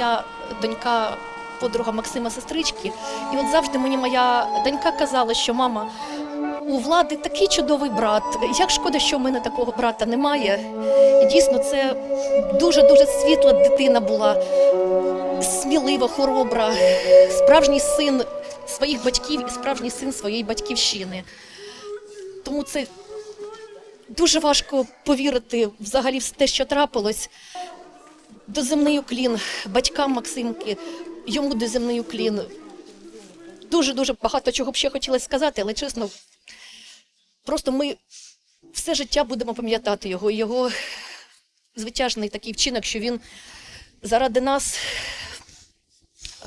моя донька подруга Максима сестрички. І от завжди мені моя донька казала, що мама. У влади такий чудовий брат. Як шкода, що в мене такого брата немає. І дійсно, це дуже дуже світла дитина була, смілива, хоробра, справжній син своїх батьків і справжній син своєї батьківщини. Тому це дуже важко повірити взагалі в те, що трапилось. Доземний уклін батькам Максимки, йому доземний уклін. Дуже дуже багато чого б ще хотілося сказати, але чесно, просто ми все життя будемо пам'ятати його, його звитяжний такий вчинок, що він заради нас е,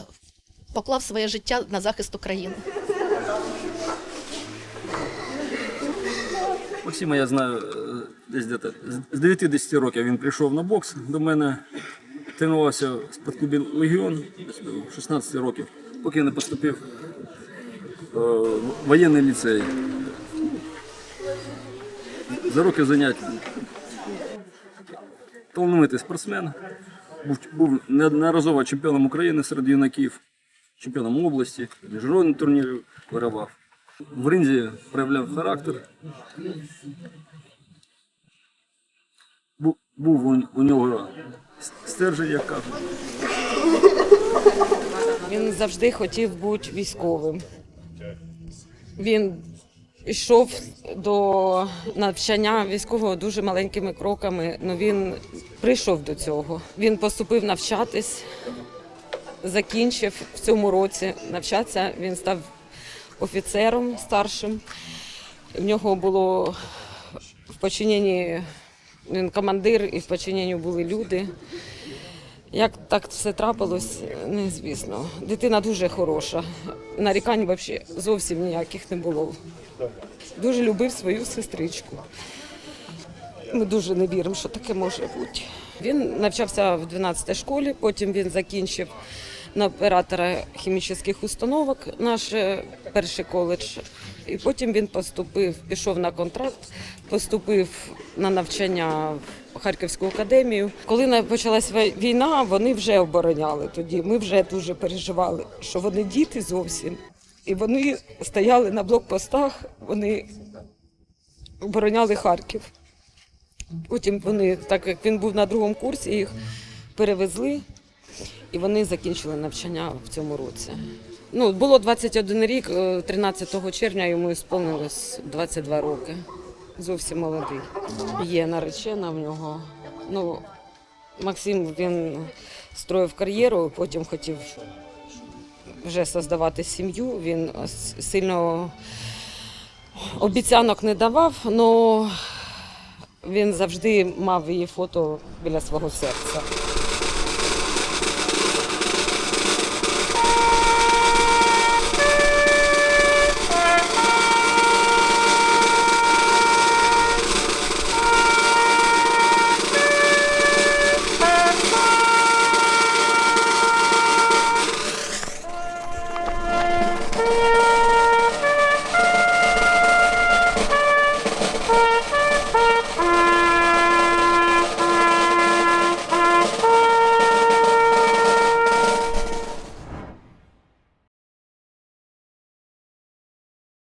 поклав своє життя на захист України. Максима я знаю десь де з 9-10 років він прийшов на бокс до мене, тренувався в спортклубі Легіон десь 16 років, поки не поступив е, в воєнний ліцей. За роки занять талановитий спортсмен, був, був неодноразово чемпіоном України серед юнаків, чемпіоном області, міжнародних турнірів вигравав. В ринзі проявляв характер, був у, нього стержень, як кажуть. Він завжди хотів бути військовим. Він йшов до навчання військового дуже маленькими кроками, але він прийшов до цього. Він поступив навчатись, закінчив в цьому році навчатися. Він став офіцером старшим. В нього було в подчиненні він командир, і в подчиненні були люди. Як так все трапилось, незвісно. Дитина дуже хороша. Нарікань взагалі зовсім ніяких не було. Дуже любив свою сестричку. Ми дуже не віримо, що таке може бути. Він навчався в 12 й школі, потім він закінчив на оператора хімічних установок наш е, перший коледж. І потім він поступив, пішов на контракт, поступив на навчання в Харківську академію. Коли почалась війна, вони вже обороняли тоді. Ми вже дуже переживали, що вони діти зовсім. І вони стояли на блокпостах, вони обороняли Харків. Потім вони, так як він був на другому курсі, їх перевезли, і вони закінчили навчання в цьому році. Ну, було 21 рік, е, 13 червня йому сповнилось 22 роки. Зовсім молодий. Є наречена в нього. Ну, Максим він строїв кар'єру, потім хотів вже создавати сім'ю. Він сильно обіцянок не давав, але він завжди мав її фото біля свого серця.